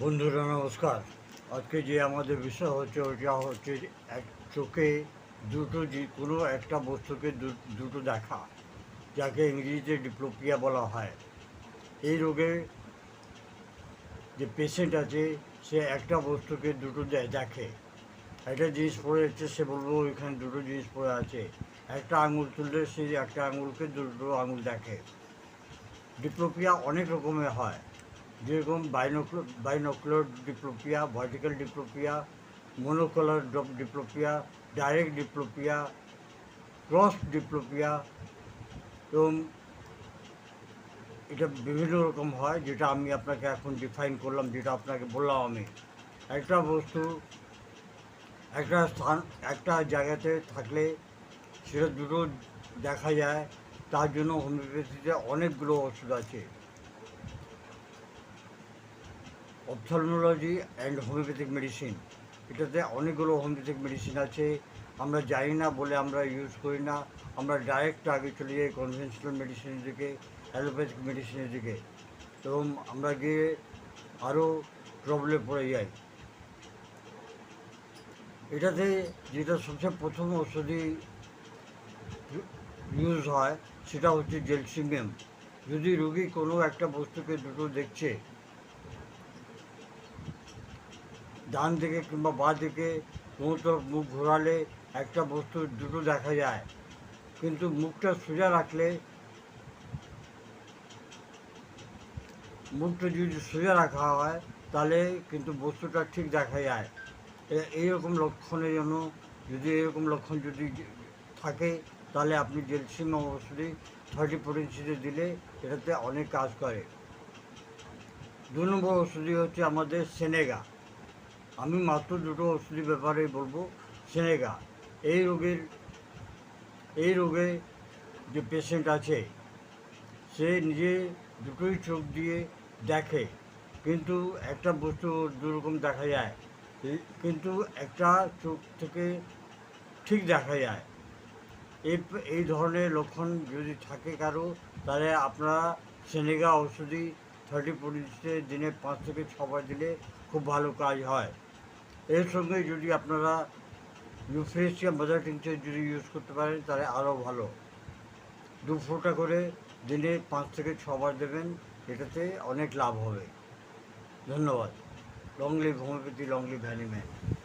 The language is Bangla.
বন্ধুরা, নমস্কার। আজকে যে আমাদের বিষয় হচ্ছে, ওটা হচ্ছে এক চোখে দুটো যে কোনো একটা বস্তুকে দুটো দেখা, যাকে ইংরেজিতে ডিপ্লোপিয়া বলা হয়। এই রোগে যে পেশেন্ট আছে, সে একটা বস্তুকে দুটো দেখে। একটা জিনিস পড়ে যাচ্ছে, সে বলব, ওইখানে দুটো জিনিস পড়ে আছে। একটা আঙুল তুললে, সে একটা আঙুলকে দুটো আঙুল দেখে। ডিপ্লোপিয়া অনেক রকমের হয়। যেরকম বাইনোকুল binocular diplopia vertical diplopia monocular diplopia direct diplopia cross diplopia এবং এটা বিভিন্ন রকম হয়, যেটা আমি আপনাকে এখন ডিফাইন করলাম, যেটা আপনাকে বললাম আমি। একটা বস্তু একটা স্থান, একটা জায়গাতে থাকলে সেটা দুটো দেখা যায়, তার জন্য হোমিওপ্যাথিতে অনেকগুলো ওষুধ আছে। অপথলমোলজি অ্যান্ড হোমিওপ্যাথিক মেডিসিন এটাতে অনেকগুলো হোমিওপ্যাথিক মেডিসিন আছে। আমরা জানি না বলে আমরা ইউজ করি না। আমরা ডাইরেক্ট আগে চলে যাই কনভেনশনাল মেডিসিনের দিকে অ্যালোপ্যাথিক মেডিসিনের দিকে। এবং আমরা গিয়ে আরও প্রবলেম পড়ে যাই। এটাতে যেটা সবচেয়ে প্রথম ওষুধই ইউজ হয়, সেটা হচ্ছে জেলসিমিয়াম যদি রুগী কোনো একটা বস্তুকে দুটো দেখছে ডান দিকে কিংবা বাঁ দিকে কোনো মুখ ঘোরালে একটা বস্তু দুটো দেখা যায়। কিন্তু মুখটা সোজা রাখলে, মুখটা যদি সোজা রাখা হয়, তাহলে কিন্তু বস্তুটা ঠিক দেখা যায়। এইরকম লক্ষণের জন্য যদি এরকম লক্ষণ যদি থাকে, তাহলে আপনি জেলসিম ওষুধই থার্টি পটেন্সিতে দিলে এটাতে অনেক কাজ করে। দু নম্বর ওষুধই হচ্ছে আমাদের সেনেগা। আমি মাত্র দুটো ওষুধের ব্যাপারে বলব, সেনেগা। এই রোগের, এই রোগে যে পেশেন্ট আছে, সে নিজে দুটোই চোখ দিয়ে দেখে, কিন্তু একটা বস্তু দুরকম দেখা যায়, কিন্তু একটা চোখ থেকে ঠিক দেখা যায়। এই এই ধরনের লক্ষণ যদি থাকে কারও, তাহলে আপনারা সেনেগা ওষুধই থার্টি পঁচিশে দিনে পাঁচ থেকে ছবার দিলে খুব ভালো কাজ হয়। এর সঙ্গে যদি আপনারা ইউফ্রেশিয়া মাদার টিংচার যদি ইউজ করতে পারেন, তাহলে আরও ভালো। দু ফোঁটা করে দিনে পাঁচ থেকে ছবার দেবেন, এটাতে অনেক লাভ হবে। ধন্যবাদ। Long live homeopathy long live Hahnemann